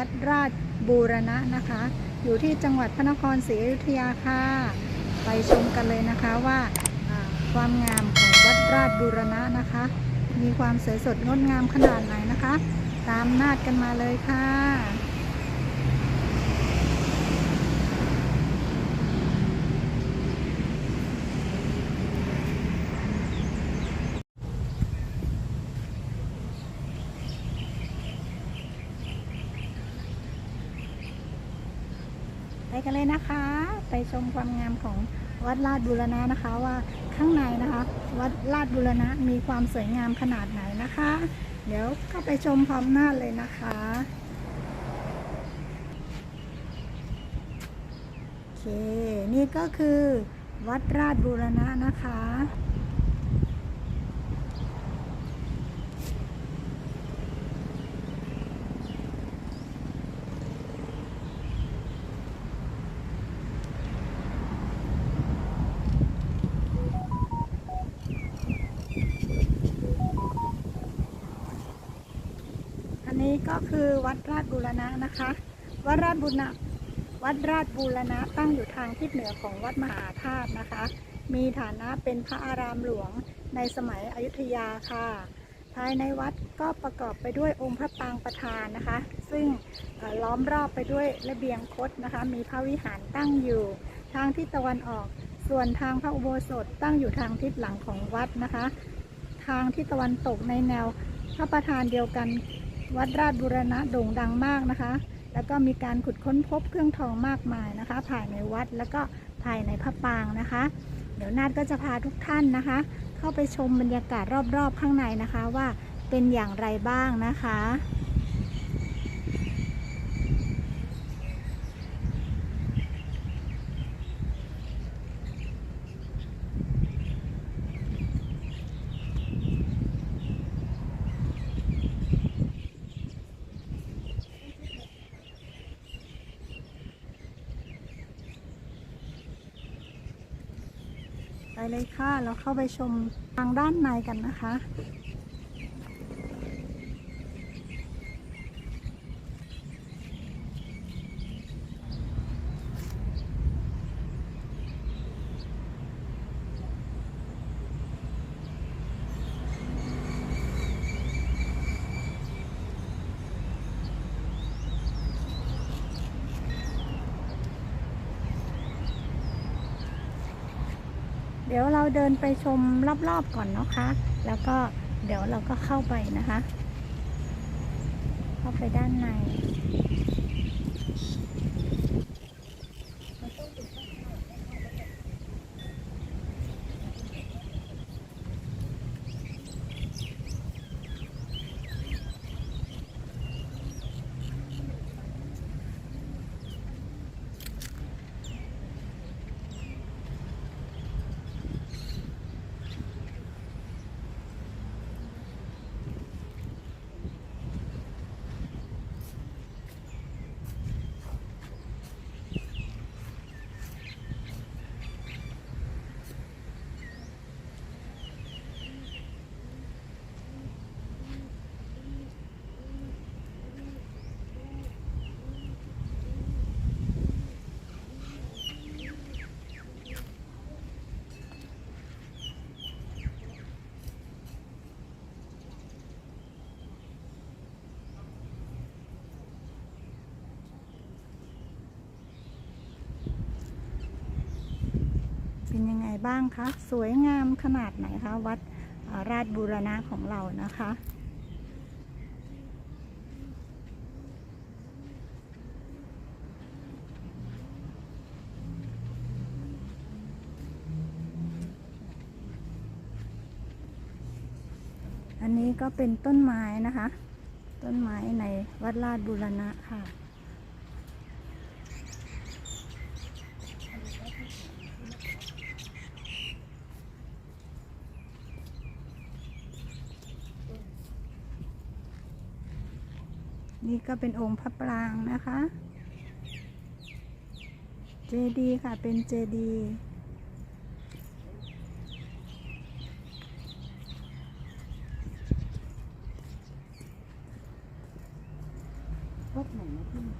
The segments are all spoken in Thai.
วัดราชบูรณะนะคะ อยู่ที่จังหวัดพระนครศรีอยุธยาค่ะ ไปชมกันเลยนะคะว่าอ่าความงามของวัดราชบูรณะนะคะ มีความสวยสดงดงามขนาดไหนนะคะ ตามนาดกันมาเลยค่ะ กันเลยนะคะ ไปชมความงามของวัดลาดบุรณะนะคะว่าข้างในนะคะ วัดลาดบุรณะมีความสวยงามขนาดไหนนะคะ เดี๋ยวก็ไปชมพร้อมหน้าเลยนะคะโอเค นี่ก็คือวัดราชบูรณะนะคะ อันนี้ก็คือวัดราชบูรณะนะคะ วัดราชบูรณะ วัดราชบูรณะตั้งอยู่ทางทิศเหนือของวัดมหาธาตุนะคะ มีฐานะเป็นพระอารามหลวงในสมัยอยุธยาค่ะ ภายในวัดก็ประกอบไปด้วยองค์พระปางประธานนะคะ ซึ่งล้อมรอบไปด้วยระเบียงคดนะคะ มีพระวิหารตั้งอยู่ ทางทิศตะวันออก ส่วนทางพระอุโบสถตั้งอยู่ทางทิศหลังของวัดนะคะ ทางทิศตะวันตกในแนวพระประธานเดียวกัน วัดราชบุรณะโด่งดังมากนะคะ แล้วก็มีการขุดค้นพบเครื่องทองมากมายนะคะ ภายในวัดแล้วก็ภายในพระปรางนะคะ เดี๋ยวนาดก็จะพาทุกท่านนะคะ เข้าไปชมบรรยากาศรอบๆข้างในนะคะว่าเป็นอย่างไรบ้างนะคะ เลยค่ะ เราเข้าไปชมทางด้านในกันนะคะ เดี๋ยวเราเดินไปชมรอบๆก่อนนะคะ แล้วก็เดี๋ยวเราก็เข้าไปนะคะ เข้าไปด้านใน เป็นยังไง บ้างคะ สวยงามขนาดไหนคะ วัดราชบูรณะของเรานะคะอันนี้ก็เป็นต้นไม้นะคะ ต้นไม้ในวัดราชบูรณะค่ะ นี่ก็เป็นองค์พระปรางนะคะ เจดีย์ค่ะ เป็นเจดีย์พวกหนูตรงนี้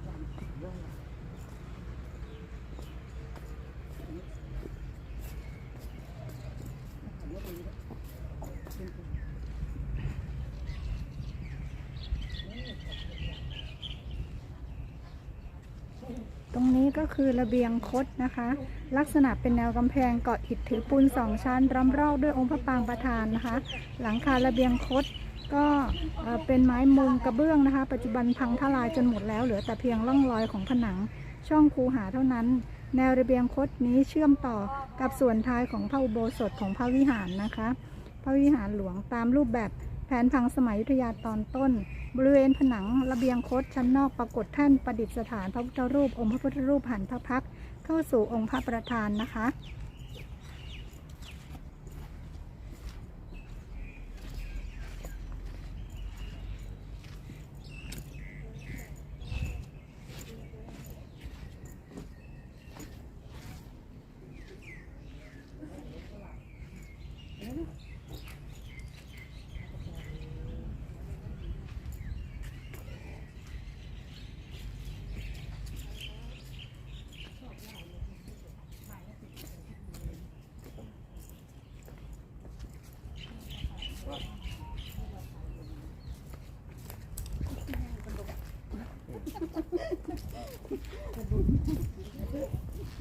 ก็คือระเบียงคดนะคะ ลักษณะเป็นแนวกำแพงเกาะอิฐถือปูนสองชั้นล้อมรอบด้วยองค์พระปางประธานนะคะ หลังคาระเบียงคดก็เป็นไม้มุงกระเบื้องนะคะ ปัจจุบันพังทลายจนหมดแล้ว เหลือแต่เพียงร่องรอยของผนังช่องคูหาเท่านั้น แนวระเบียงคดนี้เชื่อมต่อกับส่วนท้ายของพระอุโบสถของพระวิหารนะคะ พระวิหารหลวงตามรูปแบบ ผนพังสมัยยุธยาตอนต้น บริเวณผนังระเบียงคดชั้นนอกปรากฏแท่านประดิษฐานพระพุทธรูป องค์พระพุทธรูปหันพระพักเข้าสู่องค์พระประธานนะคะ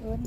lồn.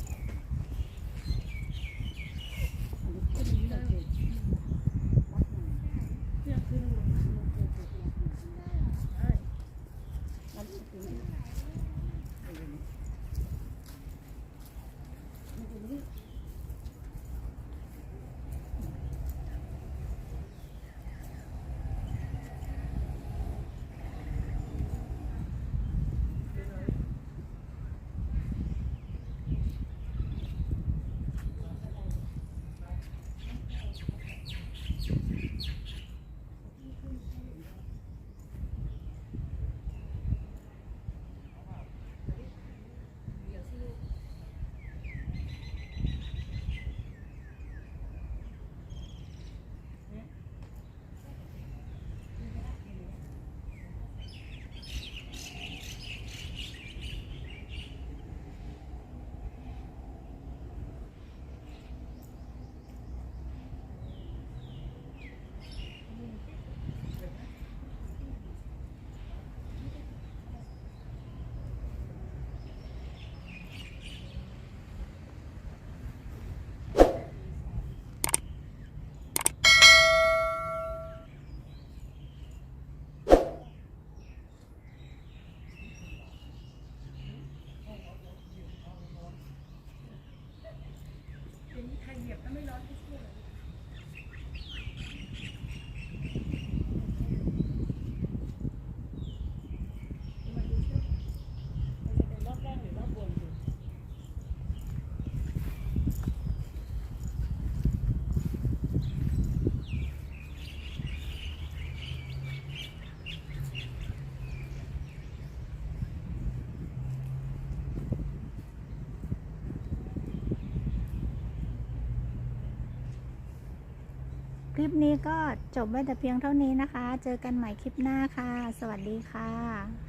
คลิปนี้ก็จบไว้แต่เพียงเท่านี้นะคะ เจอกันใหม่คลิปหน้าค่ะ สวัสดีค่ะ